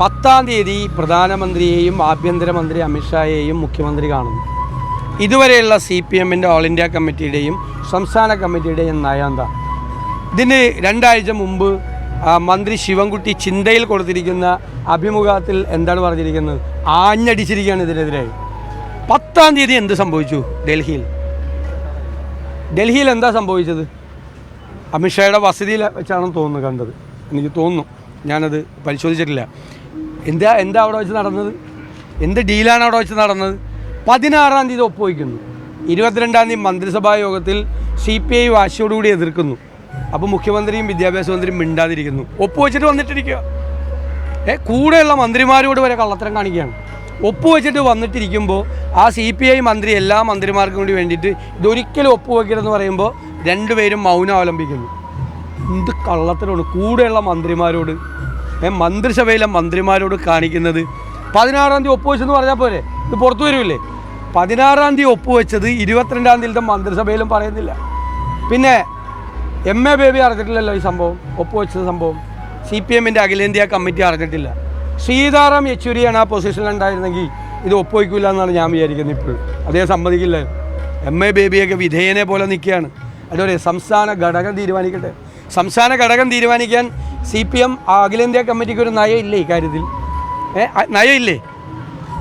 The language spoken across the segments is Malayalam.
പത്താം തീയതി പ്രധാനമന്ത്രിയെയും ആഭ്യന്തരമന്ത്രി അമിത്ഷായെയും മുഖ്യമന്ത്രി കാണുന്നു. ഇതുവരെയുള്ള സി പി എമ്മിന്റെ ഓൾ ഇന്ത്യ കമ്മിറ്റിയുടെയും സംസ്ഥാന കമ്മിറ്റിയുടെയും നയാന്ത ഇതിന് രണ്ടാഴ്ച മുമ്പ് മന്ത്രി ശിവൻകുട്ടി ചിന്തയിൽ കൊടുത്തിരിക്കുന്ന അഭിമുഖത്തിൽ എന്താണ് പറഞ്ഞിരിക്കുന്നത്? ആഞ്ഞടിച്ചിരിക്കുകയാണ് ഇതിനെതിരെ. പത്താം തീയതി എന്ത് സംഭവിച്ചു ഡൽഹിയിൽ? ഡൽഹിയിൽ എന്താ സംഭവിച്ചത്? അമിത്ഷായുടെ വസതിയിൽ വെച്ചാണെന്ന് തോന്നുന്നു കണ്ടത്. എനിക്ക് തോന്നുന്നു. ഞാനത് പരിശോധിച്ചിട്ടില്ല. എന്താ എന്താ അവിടെ വെച്ച് നടന്നത്? എന്ത് ഡീലാണ് അവിടെ വെച്ച് നടന്നത്? പതിനാറാം തീയതി ഒപ്പുവയ്ക്കുന്നു. ഇരുപത്തിരണ്ടാം തീയതി മന്ത്രിസഭാ യോഗത്തിൽ സി പി ഐ വാശിയോടുകൂടി എതിർക്കുന്നു. അപ്പോൾ മുഖ്യമന്ത്രിയും വിദ്യാഭ്യാസ മന്ത്രിയും മിണ്ടാതിരിക്കുന്നു. ഒപ്പുവെച്ചിട്ട് വന്നിട്ടിരിക്കുക. ഏ കൂടെയുള്ള മന്ത്രിമാരോട് വരെ കള്ളത്തരം കാണിക്കുകയാണ്. ഒപ്പുവെച്ചിട്ട് വന്നിട്ടിരിക്കുമ്പോൾ ആ സി പി ഐ മന്ത്രി എല്ലാ മന്ത്രിമാർക്കും കൂടി വേണ്ടിയിട്ട് ഇതൊരിക്കലും ഒപ്പുവെക്കരുതെന്ന് പറയുമ്പോൾ രണ്ടുപേരും മൗനം അവലംബിക്കുന്നു. എന്ത് കള്ളത്തരമാണ്. കൂടെയുള്ള മന്ത്രിമാരോട് മന്ത്രിസഭയിലെ മന്ത്രിമാരോട് കാണിക്കുന്നത്. പതിനാറാം തീയതി ഒപ്പുവെച്ചെന്ന് പറഞ്ഞാൽ പോരെ? ഇത് പുറത്തു വരില്ലേ പതിനാറാം തീയതി ഒപ്പുവെച്ചത് ഇരുപത്തിരണ്ടാം തീയതിയിലത്തെ മന്ത്രിസഭയിലും പറയുന്നില്ല. പിന്നെ എം എ ബേബി അറിഞ്ഞിട്ടില്ലല്ലോ ഈ സംഭവം? ഒപ്പുവെച്ച സംഭവം. സി പി എമ്മിന്റെ അഖിലേന്ത്യാ കമ്മിറ്റി അറിഞ്ഞിട്ടില്ല. സീതാറാം യെച്ചൂരിയാണ് ആ പൊസിഷനിലുണ്ടായിരുന്നെങ്കിൽ ഇത് ഒപ്പുവയ്ക്കില്ല എന്നാണ് ഞാൻ വിചാരിക്കുന്നത് ഇപ്പോഴും അദ്ദേഹം സമ്മതിക്കില്ല. എം എ ബേബിയൊക്കെ വിധേയനെ പോലെ നിൽക്കുകയാണ്. അതുപോലെ സംസ്ഥാന ഘടകം തീരുമാനിക്കട്ടെ. സംസ്ഥാന ഘടകം തീരുമാനിക്കാൻ സി പി എം അഖിലേന്ത്യാ കമ്മിറ്റിക്ക് ഒരു നയം ഇല്ലേ ഇക്കാര്യത്തിൽ ഏ നയമില്ലേ?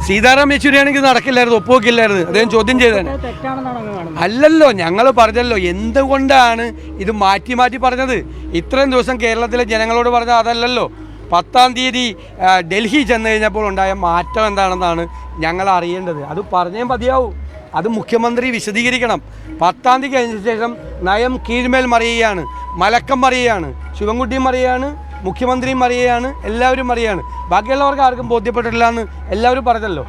സീതാറാം യെച്ചൂരിയാണെങ്കിൽ നടക്കില്ലായിരുന്നു ഒപ്പുവെക്കില്ലായിരുന്നു. അദ്ദേഹം ചോദ്യം ചെയ്തേനെ അല്ലല്ലോ ഞങ്ങൾ പറഞ്ഞല്ലോ എന്തുകൊണ്ടാണ് ഇത് മാറ്റി മാറ്റി പറഞ്ഞത്? ഇത്രയും ദിവസം കേരളത്തിലെ ജനങ്ങളോട് പറഞ്ഞ അതല്ലല്ലോ. പത്താം തീയതി ഡൽഹി ചെന്ന് കഴിഞ്ഞപ്പോൾ ഉണ്ടായ മാറ്റം എന്താണെന്നാണ് ഞങ്ങൾ അറിയേണ്ടത്. അത് പറഞ്ഞേ മതിയാവും. അത് മുഖ്യമന്ത്രി വിശദീകരിക്കണം. പത്താം തീയതി കഴിഞ്ഞ ശേഷം നയം കീഴ്മേൽ മറിയുകയാണ്. മലക്കം മറിയുകയാണ് ശിവൻകുട്ടിയും മറിയുകയാണ് മുഖ്യമന്ത്രിയും മറിയുകയാണ് എല്ലാവരും മറിയാണ് ബാക്കിയുള്ളവർക്ക് ആർക്കും ബോധ്യപ്പെട്ടിട്ടില്ല എന്ന് എല്ലാവരും പറഞ്ഞല്ലോ.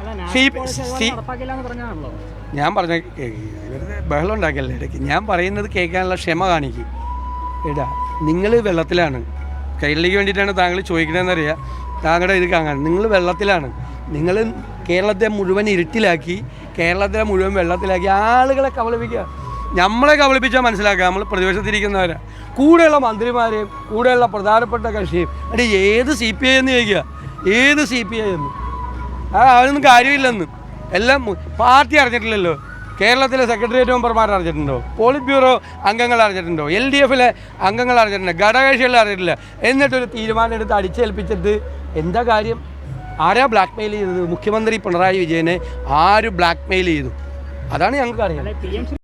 ഞാൻ പറഞ്ഞ ബഹളം ഉണ്ടാക്കല്ലേ ഇടയ്ക്ക്. ഞാൻ പറയുന്നത് കേൾക്കാനുള്ള ക്ഷമ കാണിക്കും. എടാ നിങ്ങൾ വെള്ളത്തിലാണ്. കൈരളിക്ക് വേണ്ടിയിട്ടാണ് താങ്കൾ ചോദിക്കണമെന്നറിയാം താങ്കളുടെ ഇത് കാണാൻ. നിങ്ങൾ വെള്ളത്തിലാണ്. നിങ്ങൾ കേരളത്തെ മുഴുവൻ ഇരുട്ടിലാക്കി കേരളത്തെ മുഴുവൻ വെള്ളത്തിലാക്കി ആളുകളെ കബളിപ്പിക്കുക. നമ്മളെ കബളിപ്പിച്ചാൽ മനസ്സിലാക്കുക. നമ്മൾ പ്രതിപക്ഷത്തിരിക്കുന്നവരെ. കൂടെയുള്ള മന്ത്രിമാരെയും കൂടെയുള്ള പ്രധാനപ്പെട്ട കക്ഷിയും അടി ഏത് സി പി ഐ എന്ന് ചോദിക്കുക? ഏത് സി പി ഐ എന്ന്? അവനൊന്നും കാര്യമില്ലെന്ന്. എല്ലാം പാർട്ടി അറിഞ്ഞിട്ടില്ലല്ലോ. കേരളത്തിലെ സെക്രട്ടേറിയറ്റ് മെമ്പർമാർ അറിഞ്ഞിട്ടുണ്ടോ? പോളിറ്റ് ബ്യൂറോ അംഗങ്ങൾ അറിഞ്ഞിട്ടുണ്ടോ? എൽ ഡി എഫിലെ അംഗങ്ങൾ അറിഞ്ഞിട്ടുണ്ട്? ഘടകകക്ഷികൾ അറിഞ്ഞിട്ടില്ല. എന്നിട്ടൊരു തീരുമാനം എടുത്ത് അടിച്ചേൽപ്പിച്ചിട്ട് എന്താ കാര്യം? ആരാ ബ്ലാക്ക് മെയിൽ ചെയ്തത്? മുഖ്യമന്ത്രി പിണറായി വിജയനെ ആര് ബ്ലാക്ക് മെയിൽ ചെയ്തു? അതാണ് ഞങ്ങൾക്ക് അറിയാം